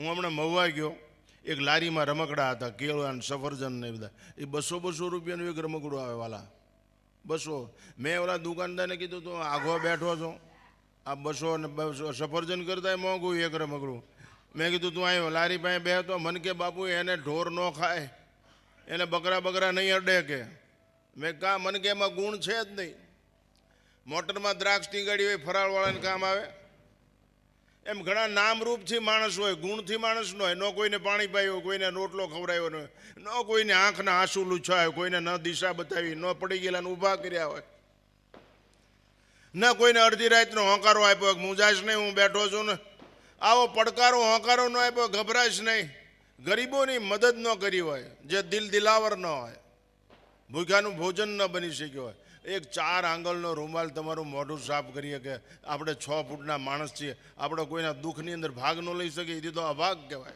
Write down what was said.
હું હમણાં મહુવા ગયો, એક લારીમાં રમકડા હતા, કેળા સફરજન ને બધા. એ બસો બસો રૂપિયાનું એક રમકડું આવે વાલા. બસો. મેં ઓલા દુકાનદારને કીધું, તું આઘો બેઠો છો. આ બસો ને સફરજન કરતા મોંઘું એક રમકડું. મેં કીધું, તું અહીં લારી પાસે બે તો મન કે, બાપુ, એને ઢોર ન ખાય. એને બકરા બકરા નહીં અડે કે. મેં કા, મન કે, એમાં ગુણ છે જ નહીં. મોટરમાં દ્રાક્ષ ટીંગાડી હોય, ફરાળવાળાને કામ આવે. એમ ઘણા નામરૂપથી માણસ હોય, ગુણથી માણસ ન હોય. ન કોઈને પાણી પાયું, કોઈને રોટલો ખવડાવ્યો ન હોય. ન કોઈને આંખના આંસુ લૂછાય, કોઈને ન દિશા બતાવી, ન પડી ગયેલા ઊભા કર્યા હોય. ન કોઈને અડધી રાતનો હોંકારો આપ્યો મુંજાશ નહીં, હું બેઠો છું ને. આવો પડકારો, હોંકારો ન આપ્યો, ગભરાશ નહીં. ગરીબોની મદદ ન કરી હોય, જે દિલ દિલાવર ન હોય. ભૂખ્યાનું ભોજન ન બની શક્યો હોય. એક ચાર આંગળનો રૂમાલ તમારું મોઢું સાફ કરીએ કે આપણે છ ફૂટના માણસ છીએ. આપણે કોઈના દુઃખની અંદર ભાગ ન લઈ શકીએ. એ તો અભાગ કહેવાય.